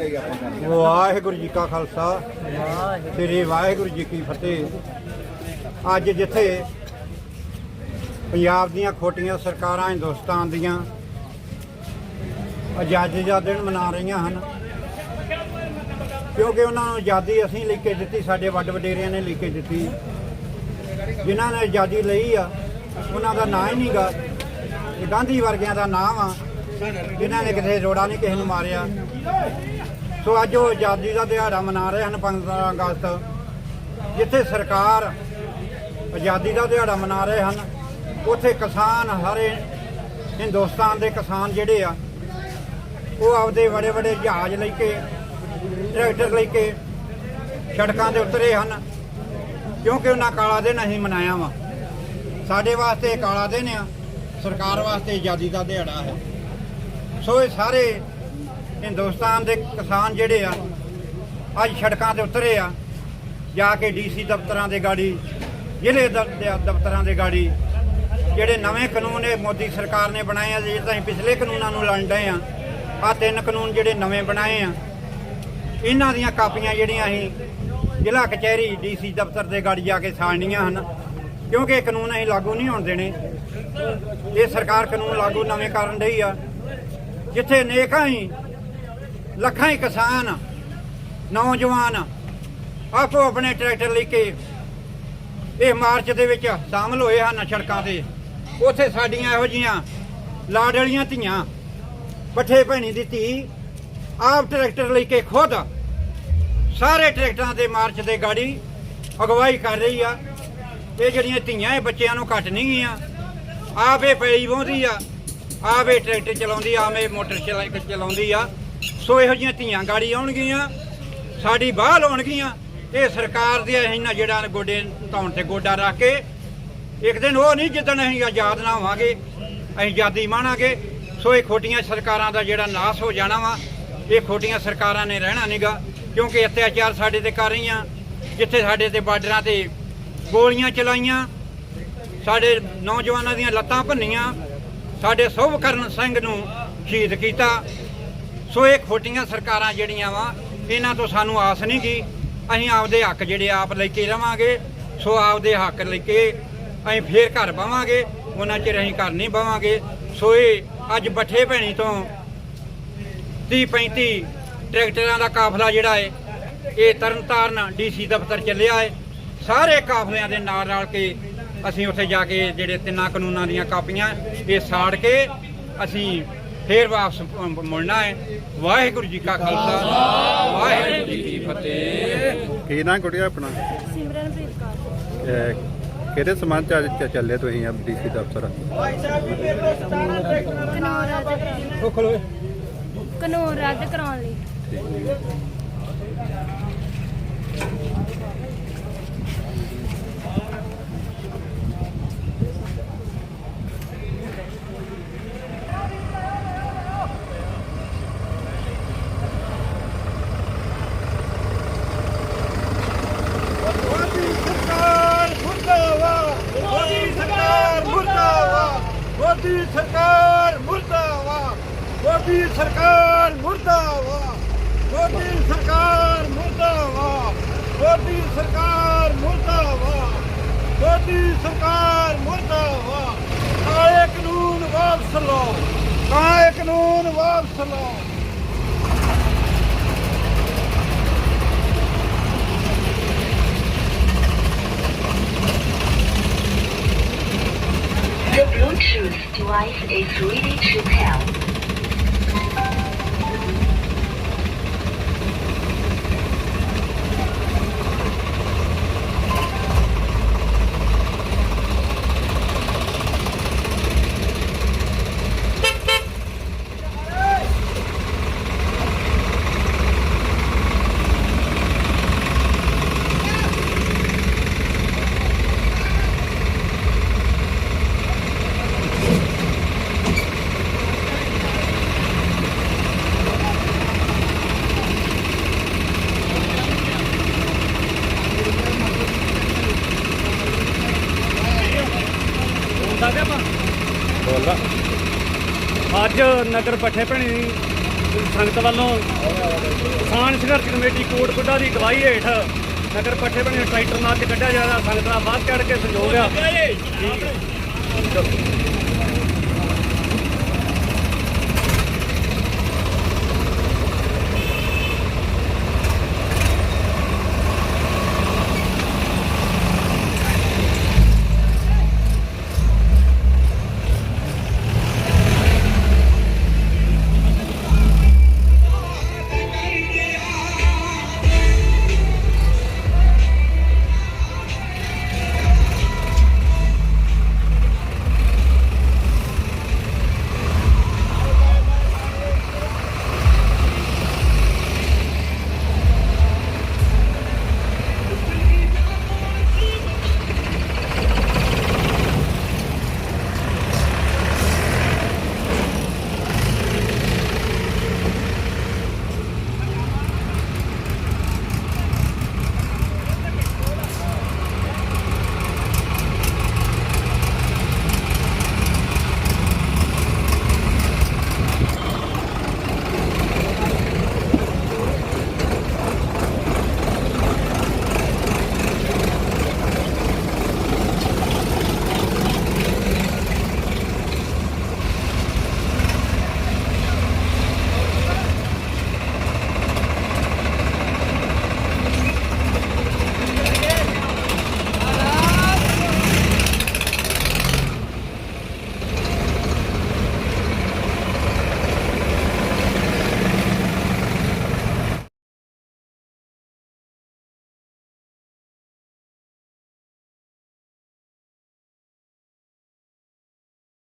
ਰਹੀ ਆਪਾਂ ਗੱਲ ਵਾਹਿਗੁਰੂ ਜੀ ਕਾ ਖਾਲਸਾ ਸ੍ਰੀ ਵਾਹਿਗੁਰੂ ਜੀ ਕੀ ਫਤਿਹ। ਅੱਜ ਜਿੱਥੇ ਪੰਜਾਬ ਦੀਆਂ ਖੋਟੀਆਂ ਸਰਕਾਰਾਂ ਹਿੰਦੁਸਤਾਨ ਦੀਆਂ ਆਜ਼ਾਦੀ ਦਾ ਦਿਨ ਮਨਾ ਰਹੀਆਂ ਹਨ ਕਿਉਂਕਿ ਉਹਨਾਂ ਨੂੰ ਆਜ਼ਾਦੀ ਅਸੀਂ ਲੈ ਕੇ ਦਿੱਤੀ ਸਾਡੇ ਵੱਡ ਵਡੇਰਿਆਂ ਨੇ ਲੈ ਕੇ ਦਿੱਤੀ। ਜਿਨ੍ਹਾਂ ਨੇ ਆਜ਼ਾਦੀ ਲਈ ਆ ਉਹਨਾਂ ਦਾ ਨਾਂ ਹੀ ਨਹੀਂਗਾ ਇਹ ਗਾਂਧੀ ਵਰਗਿਆਂ ਦਾ ਨਾਮ ਆ ਜਿਨ੍ਹਾਂ ਨੇ ਕਿਸੇ ਰੋੜਾ ਨਹੀਂ ਕਿਸੇ ਨੂੰ ਮਾਰਿਆ। ਸੋ ਅੱਜ ਉਹ ਆਜ਼ਾਦੀ ਦਾ ਦਿਹਾੜਾ ਮਨਾ ਰਹੇ ਹਨ 15 ਅਗਸਤ, ਜਿੱਥੇ ਸਰਕਾਰ ਆਜ਼ਾਦੀ ਦਾ ਦਿਹਾੜਾ ਮਨਾ ਰਹੇ ਹਨ, ਉੱਥੇ ਕਿਸਾਨ ਹਰੇ ਹਿੰਦੁਸਤਾਨ ਦੇ ਕਿਸਾਨ ਜਿਹੜੇ ਆ, ਉਹ ਆਪਦੇ ਬੜੇ ਬੜੇ ਜਹਾਜ਼ ਲੈ ਕੇ, ਟਰੈਕਟਰ ਲੈ ਕੇ ਸੜਕਾਂ ਤੇ ਉਤਰੇ ਹਨ, ਕਿਉਂਕਿ ਉਹਨਾਂ ਕਾਲਾ ਦਿਨ ਅਸੀਂ ਮਨਾਇਆ ਵਾ। ਸਾਡੇ ਵਾਸਤੇ ਕਾਲਾ ਦਿਨ ਆ, ਸਰਕਾਰ ਵਾਸਤੇ ਆਜ਼ਾਦੀ ਦਾ ਦਿਹਾੜਾ ਹੈ। ਸੋ ਇਹ ਸਾਰੇ ਹਿੰਦੁਸਤਾਨ ਦੇ ਕਿਸਾਨ ਜਿਹੜੇ ਆ, ਅੱਜ ਸੜਕਾਂ ਤੇ ਉਤਰੇ ਆ, ਜਾ ਕੇ ਡੀਸੀ ਦਫ਼ਤਰਾਂ ਦੇ ਗਾੜੀ, ਜ਼ਿਲ੍ਹੇ ਦਫ਼ਤਰਾਂ ਦੇ ਗਾੜੀ, ਜਿਹੜੇ ਨਵੇਂ ਕਾਨੂੰਨ ਇਹ ਮੋਦੀ ਸਰਕਾਰ ਨੇ ਬਣਾਏ ਆ ਜਿਹੜੇ ਅਸੀਂ ਪਿਛਲੇ ਕਾਨੂੰਨਾਂ ਨੂੰ ਲੜਨ ਡਏ ਆ ਆ ਤਿੰਨ ਕਾਨੂੰਨ ਜਿਹੜੇ ਨਵੇਂ ਬਣਾਏ ਆ, ਇਹਨਾਂ ਦੀਆਂ ਕਾਪੀਆਂ ਜਿਹੜੀਆਂ ਅਸੀਂ ਜ਼ਿਲ੍ਹਾ ਕਚਹਿਰੀ ਡੀਸੀ ਦਫ਼ਤਰ ਦੇ ਗਾੜੀ ਜਾ ਕੇ ਸਾੜਨੀਆਂ ਹਨ, ਕਿਉਂਕਿ ਇਹ ਕਾਨੂੰਨ ਅਸੀਂ ਲਾਗੂ ਨਹੀਂ ਹੋਣ ਦੇਣੇ। ਇਹ ਸਰਕਾਰ ਕਾਨੂੰਨ ਲਾਗੂ ਨਵੇਂ ਕਰਨ ਡਈ ਆ, ਜਿੱਥੇ ਨੇਕਾਂ ਹੀ ਲੱਖਾਂ ਹੀ ਕਿਸਾਨ, ਨੌਜਵਾਨ ਆਪੋ ਆਪਣੇ ਟਰੈਕਟਰ ਲੈ ਕੇ ਇਹ ਮਾਰਚ ਦੇ ਵਿੱਚ ਸ਼ਾਮਲ ਹੋਏ ਹਨ ਸੜਕਾਂ ਤੇ। ਉੱਥੇ ਸਾਡੀਆਂ ਇਹੋ ਜੀਆਂ ਲਾਡਲੀਆਂ ਧੀਆਂ, ਪੱਠੇ ਭੈਣੀ ਦੀ ਧੀ, ਆਪ ਟਰੈਕਟਰ ਲੈ ਕੇ ਖੁਦ ਸਾਰੇ ਟਰੈਕਟਰਾਂ ਦੇ ਮਾਰਚ ਦੇ ਗਾੜੀ ਅਗਵਾਈ ਕਰ ਰਹੀ ਆ। ਇਹ ਜਿਹੜੀਆਂ ਧੀਆਂ ਇਹ ਬੱਚਿਆਂ ਨੂੰ ਘੱਟ ਨਹੀਂ ਗਈਆਂ। ਆਪ ਇਹ ਪਈ ਵਾਹੁੰਦੀ ਆ, ਆਪ ਇਹ ਟਰੈਕਟਰ ਚਲਾਉਂਦੀ ਆ, ਆਪ ਇਹ ਮੋਟਰ ਚਲਾ- ਚਲਾਉਂਦੀ ਆ। ਸੋ ਇਹੋ ਜਿਹੀਆਂ ਧੀਆਂ ਗਾੜੀ ਆਉਣਗੀਆਂ? ਸਾਡੀ ਬਾਹ ਲਾਉਣਗੀਆਂ। ਇਹ ਸਰਕਾਰ ਦੇ ਇਹਨਾਂ ਜਿਹੜਾ ਗੋਡੇ ਧੌਣ ਤੇ ਗੋਡਾ ਰੱਖ ਕੇ। ਇੱਕ ਦਿਨ ਉਹ ਨਹੀਂ ਜਿੱਦਣ ਅਸੀਂ ਆਜ਼ਾਦ ਨਾ ਹੋਵਾਂਗੇ, ਅਸੀਂ ਆਜ਼ਾਦੀ ਮਾਣਾਂਗੇ। ਸੋ ਇਹ ਖੋਟੀਆਂ ਸਰਕਾਰਾਂ ਦਾ ਜਿਹੜਾ ਨਾਸ ਹੋ ਜਾਣਾ ਵਾ, ਇਹ ਖੋਟੀਆਂ ਸਰਕਾਰਾਂ ਨੇ ਰਹਿਣਾ ਨਹੀਂਗਾ ਕਿਉਂਕਿ ਅਤਿਆਚਾਰ ਸਾਡੇ ਤੇ ਕਰ ਰਹੀਆਂ। ਜਿੱਥੇ ਸਾਡੇ ਤੇ ਬਾਰਡਰਾਂ ਤੇ ਗੋਲੀਆਂ ਚਲਾਈਆਂ, ਸਾਡੇ ਨੌਜਵਾਨਾਂ ਦੀਆਂ ਲੱਤਾਂ ਭੰਨੀਆਂ, ਸਾਡੇ ਸੁਭਕਰਨ ਸਿੰਘ ਨੂੰ ਸ਼ਹੀਦ ਕੀਤਾ। ਸੋ ਇਹ ਖੋਟੀਆਂ ਸਰਕਾਰਾਂ ਜਿਹੜੀਆਂ ਵਾ, ਇਹਨਾਂ ਤੋਂ ਸਾਨੂੰ ਆਸ ਨਹੀਂ ਗਈ। ਅਸੀਂ ਆਪਦੇ ਹੱਕ ਜਿਹੜੇ ਆਪ ਲੈ ਕੇ ਰਵਾਂਗੇ, ਸੋ ਆਪਦੇ ਹੱਕ ਲੈ ਕੇ ਅਸੀਂ ਫੇਰ ਘਰ ਪਾਵਾਂਗੇ ਉਹਨਾਂ ਚਿਰ ਅਸੀਂ ਘਰ ਨਹੀਂ ਪਾਵਾਂਗੇ ਸੋ ਇਹ ਅੱਜ ਬੱਠੇ ਭੈਣੀ ਤੋਂ 30 35 ਟਰੈਕਟਰਾਂ ਦਾ ਕਾਫਲਾ ਜਿਹੜਾ ਹੈ ਇਹ ਤਰਨਤਾਰਨ ਡੀਸੀ ਦਫ਼ਤਰ ਚੱਲਿਆ ਹੈ ਸਾਰੇ ਕਾਫਲਿਆਂ ਦੇ ਨਾਲ ਰਲ ਕੇ ਅਸੀਂ ਉੱਥੇ ਜਾ ਕੇ ਜਿਹੜੇ ਤਿੰਨਾਂ ਕਾਨੂੰਨਾਂ ਦੀਆਂ ਕਾਪੀਆਂ ਇਹ ਸਾੜ ਕੇ ਅਸੀਂ ਫੇਰ ਵਾਪਸ ਮੁੜਨਾ ਹੈ। ਵਾਹਿਗੁਰੂ ਜੀ ਕਾ ਖਾਲਸਾ। ਵਾਹਿਗੁਰੂ ਜੀ ਕੀ ਫਤਿਹ। ਕੀ ਨਾਂ ਕੁੜੀਆ ਆਪਣਾ? ਸਿਮਰਨਪ੍ਰੀਤ ਕੌਰ। ਇਹ ਕਿਹੜੇ ਸਮਾਨ ਚ ਅੱਜ ਚੱਲੇ ਤੁਸੀਂ ਅਬ ਡੀਸੀ ਦਫ਼ਤਰ ਰੱਦ ਕਰਾਉਣ ਲਈ ਮੋਦੀ ਸਰਕਾਰ ਮੁਰਦਾਬਾਦ ਮੋਦੀ ਸਰਕਾਰ ਮੁਰਦਾਬਾਦ ਮੋਦੀ ਸਰਕਾਰ ਮੁਰਦਾਬਾਦ। ਮੋਦੀ ਸਰਕਾਰ ਮੁਰਦਾਬਾਦ। ਮੋਦੀ ਸਰਕਾਰ ਮੁਰਦਾਬਾਦ। ਮੋਦੀ ਸਰਕਾਰ ਮੁਰਦਾਬਾਦ। ਮੋਦੀ ਸਰਕਾਰ ਮੁਰਦਾਬਾਦ। ਕਾਲੇ ਕਾਨੂੰਨ ਵਾਪਸ ਲਓ। ਕਾਲੇ ਕਾਨੂੰਨ ਵਾਪਸ ਲਓ। Twice device is ready to tell. ਨਗਰ ਪੱਠੇ ਭੈਣੀ ਸੰਗਤ ਵੱਲੋਂ ਕਿਸਾਨ ਸੰਘਰਸ਼ ਕਮੇਟੀ ਕੋਟ ਗੁੱਡਾ ਦੀ ਅਗਵਾਈ ਹੇਠ ਨਗਰ ਪੱਠੇ ਬਣੇ ਟਰੈਕਟਰ ਨਾਲ ਕੱਢਿਆ ਜਾ ਰਿਹਾ। ਸੰਗਤ ਦਾ ਵੱਧ ਚੜ ਕੇ ਸੰਯੋਗ ਆ।